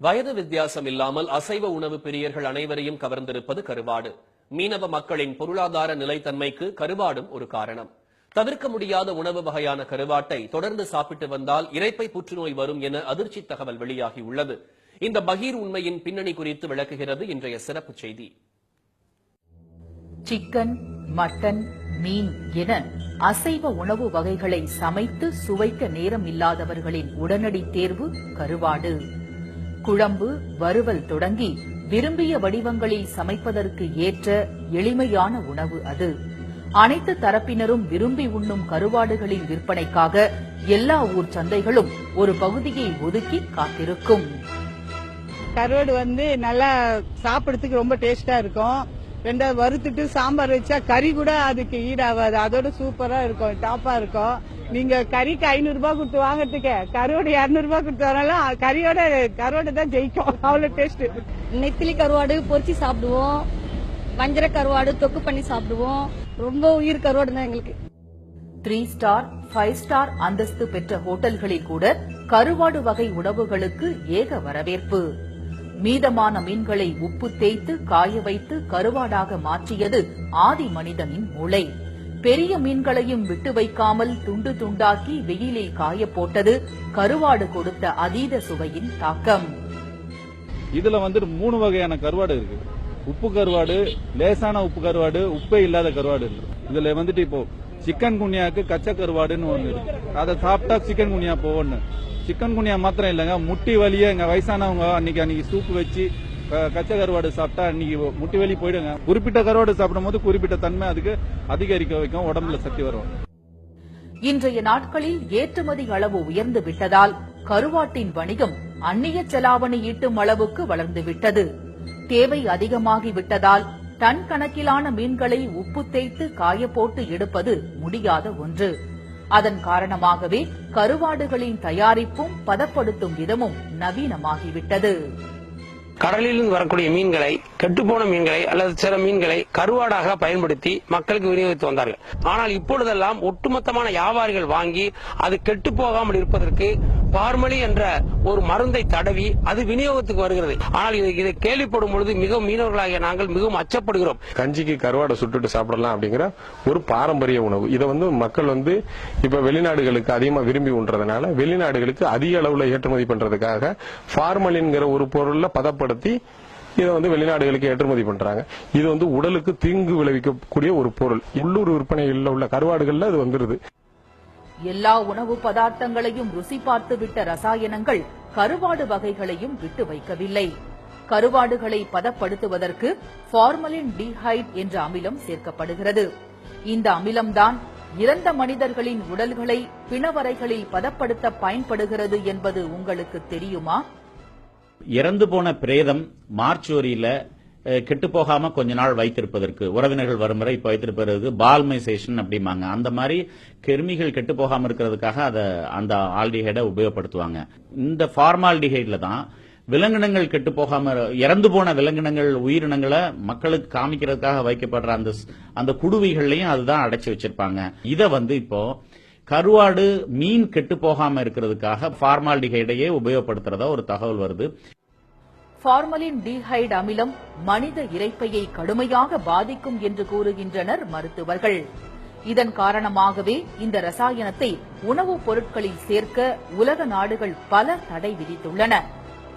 வயது வித்தியாசம் இல்லாமல் அசைவ உணவு பிரியர்கள் அனைவரையும் கவர்ந்திருப்பது கருவாடு. மீனவ மக்களின் பொருளாதார நிலைத்தன்மைக்கு கருவாடும் ஒரு காரணம். தவிர்க்க முடியாத உணவு வகையான கருவாட்டை தொடர்ந்து சாப்பிட்டு வந்தால் இறைப்பை புற்றுநோய் வரும் என அதிர்ச்சி தகவல் வெளியாகியுள்ளது இந்த பகீர் உண்மையின் பின்னணி குறித்து விளக்குகிறது இன்றைய சிறப்பு செய்தி. சிக்கன் மட்டன் மீன் என அசைவ உணவு வகைகளை சமைத்து சுவைக்க நேரம் இல்லாதவர்களின் உடனடி தேர்வு கருவாடு. குழம்பு வறுவல் தொடங்கி விரும்பிய வடிவங்களில் சமைப்பதற்கு ஏற்ற எளிமையான உணவு அது. அனைத்து தரப்பினரும் விரும்பி உண்ணும் கருவாடுகளின் விற்பனைக்காக எல்லா ஊர் சந்தைகளும் ஒரு பகுதியை ஒதுக்கி காத்திருக்கும். கருவாடு வந்து நல்லா சாப்பிடறதுக்கு ரொம்ப டேஸ்டா இருக்கும். ரெண்டாவது வறுத்துட்டு சாம்பார் வச்சா கறி கூட அதுக்கு ஈடாகாது. அதோட சூப்பரா இருக்கும் டாப்பா இருக்கும். நீங்க கறிக்கு ஐநூறு ரூபாய் கொடுத்து வாங்குறதுக்கு கருவாடு இருநூறு ரூபாய் கொடுத்து வரலாம் கறியோட கருவாடு தான் ஜெயிக்கும். அவ்வளவு டேஸ்ட் நெத்திலி கருவாடு பொரிச்சு சாப்பிடுவோம். வஞ்சர கருவாடு தொக்கு பண்ணி சாப்பிடுவோம். ரொம்ப உயிர் கருவாடு தான் எங்களுக்கு. த்ரீ ஸ்டார் ஃபைவ் ஸ்டார் அந்தஸ்து பெற்ற ஹோட்டல்களில் கூட கருவாடு வகை உணவுகளுக்கு ஏக வரவேற்பு. மீதமான மீன்களை உப்பு தேய்த்து காய வைத்து கருவாடாக மாற்றியது ஆதி மனிதனின் மூளை. பெரிய மீன்களையும் விட்டு வைக்காமல் துண்டு துண்டாக்கி வெயிலில் காய போட்டது கருவாடு கொடுத்த அதீத சுவையின் தாக்கம். இதுல வந்துட்டு மூணு வகையான கருவாடு இருக்கு. உப்பு கருவாடு லேசான உப்பு கருவாடு உப்பே இல்லாத கருவாடு இருக்கு. இதுல வந்துட்டு இப்போ சிக்கன் குனியாக்கு கச்ச கருவாடுன்னு ஒண்ணு இருக்கு. அதை சாப்பிட்டா சிக்கன் குனியா போகணும் சிக்கன் குனியா மாத்திரம் இல்லைங்க முட்டி வலியே எங்க வயசானவங்க அன்னைக்கு அன்னைக்கு சூப்பு வச்சு கச்ச கருவாடு சாப்பிட்டா இன்னைக்கு முட்டி வலி போயிடுங்க. குறிப்பிட்ட கருவாடு சாப்பிடும்போது குறிப்பிட்ட தன்மை அதுக்கு அதிகரிக்க வைக்கும் உடம்புல சக்தி வரும். இன்றைய நாட்களில் ஏற்றுமதி அளவு உயர்ந்து விட்டதால் கருவாட்டின் வணிகம் அந்நிய செலாவணி ஈட்டும் அளவுக்கு வளர்ந்து விட்டது. தேவை அதிகமாகி விட்டதால் டன் கணக்கிலான மீன்களை உப்பு தேய்த்து காயப்போட்டு போட்டு எடுப்பது முடியாத ஒன்று. அதன் காரணமாகவே கருவாடுகளின் தயாரிப்பும் பதப்படுத்தும் விதமும் நவீனமாகிவிட்டது. கடலிலிருந்து வரக்கூடிய மீன்களை கெட்டுப்போன மீன்களை அல்லது சில மீன்களை கருவாடாக பயன்படுத்தி மக்களுக்கு விநியோகித்து வந்தார்கள். ஆனால் இப்பொழுதெல்லாம் ஒட்டுமொத்தமான வியாபாரிகள் வாங்கி அது கெட்டு போகாமல் இருப்பதற்கு பார்மலி என்ற ஒரு மருந்தை தடவி அது விநியோகத்துக்கு வருகிறது. ஆனால் இதை இதை கேள்விப்படும் பொழுது மிகவும் மீனவர்களாகிய நாங்கள் மிகவும் அச்சப்படுகிறோம். கஞ்சிக்கு கருவாடை சுட்டுட்டு சாப்பிடலாம் அப்படிங்கிற ஒரு பாரம்பரிய உணவு. இதை வந்து மக்கள் வந்து இப்ப வெளிநாடுகளுக்கு அதிகமா விரும்பி உண்றதுனால வெளிநாடுகளுக்கு அதிக அளவுல ஏற்றுமதி பண்றதுக்காக பார்மலின்கிற ஒரு பொருள்ல பதப்படுத்தி இதை வந்து வெளிநாடுகளுக்கு ஏற்றுமதி பண்றாங்க. இது வந்து உடலுக்கு தீங்கு விளைவிக்கக்கூடிய ஒரு பொருள். உள்ளூர் விற்பனையில் உள்ள கருவாடுகள்ல அது வந்துருது. எல்லா உணவு பதார்த்தங்களையும் ருசி பார்த்து விட்ட ரசாயனங்கள் கருவாடு வகைகளையும் விட்டு வைக்கவில்லை. கருவாடுகளை பதப்படுத்துவதற்கு ஃபார்மலின் டிஹைட் என்ற அமிலம் சேர்க்கப்படுகிறது. இந்த அமிலம்தான் இறந்த மனிதர்களின் உடல்களை பிணவரைகளில் பதப்படுத்த பயன்படுகிறது என்பது உங்களுக்கு தெரியுமா? இறந்து போன பிரேதம் மார்ச்சோரியில கெட்டு போகாம கொஞ்ச நாள் வைத்திருப்பதற்கு உறவினர்கள் வரும் வரை இப்ப வைத்திருப்பதற்கு பால்மைசேஷன் அப்படிம்பாங்க. அந்த மாதிரி கிருமிகள் கெட்டு போகாம இருக்கிறதுக்காக அதை அந்த ஆல்டிஹைடை உபயோகப்படுத்துவாங்க. இந்த ஃபார்மால்டிஹைட்ல தான் விலங்கினங்கள் கெட்டு போகாம இறந்து போன விலங்கினங்கள் உயிரினங்களை மக்களுக்கு காமிக்கிறதுக்காக வைக்கப்படுற அந்த ஸ்- அந்த குடுவைகள்லயும் அதுதான் அடைச்சி வச்சிருப்பாங்க. இதை வந்து இப்போ கருவாடு மீன் கெட்டு போகாம இருக்கிறதுக்காக ஃபார்மால்டிஹைடையே உபயோகப்படுத்துறதா ஒரு தகவல் வருது. ஃபார்மலின் டீஹைட் அமிலம் மனித இறைப்பையை கடுமையாக பாதிக்கும் என்று கூறுகின்றனர் மருத்துவர்கள். இதன் காரணமாகவே இந்த ரசாயனத்தை உணவுப் பொருட்களில் சேர்க்க உலக நாடுகள் பல தடை விதித்துள்ளன.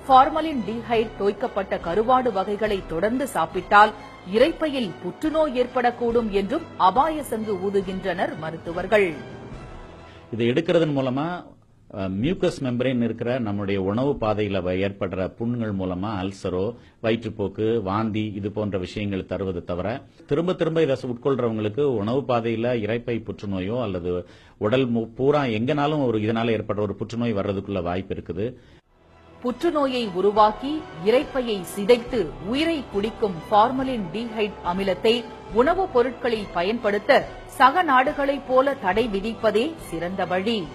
ஃபார்மலின் டீஹைட் தோய்க்கப்பட்ட கருவாடு வகைகளை தொடர்ந்து சாப்பிட்டால் இரைப்பையில் புற்றுநோய் ஏற்படக்கூடும் என்றும் அபாய சங்கு ஊதுகின்றனர் மருத்துவர்கள். இதை எடுக்கிறதன் மூலமா மியூக்கஸ் மெம்பரேன் இருக்கிற நம்முடைய உணவு பாதையில் வ- ஏற்படுற புண்கள் மூலமா அல்சரோ வயிற்றுப்போக்கு வாந்தி இது போன்ற விஷயங்கள் தருவது தவிர திரும்ப திரும்ப இதை உட்கொள்றவங்களுக்கு உணவு பாதையில இறைப்பை புற்றுநோயோ அல்லது உடல் மு- பூரா எங்கனாலும் ஒரு இதனால ஏற்படுற ஒரு புற்றுநோய் வர்றதுக்குள்ள வாய்ப்பு இருக்குது. புற்றுநோயை உருவாக்கி இறைப்பையை சிதைத்து உயிரை குடிக்கும் ஃபார்மலின் டீஹைட் அமிலத்தை உணவுப் பொருட்களில் பயன்படுத்த சக நாடுகளைப் போல தடை விதிப்பதே சிறந்த வழி.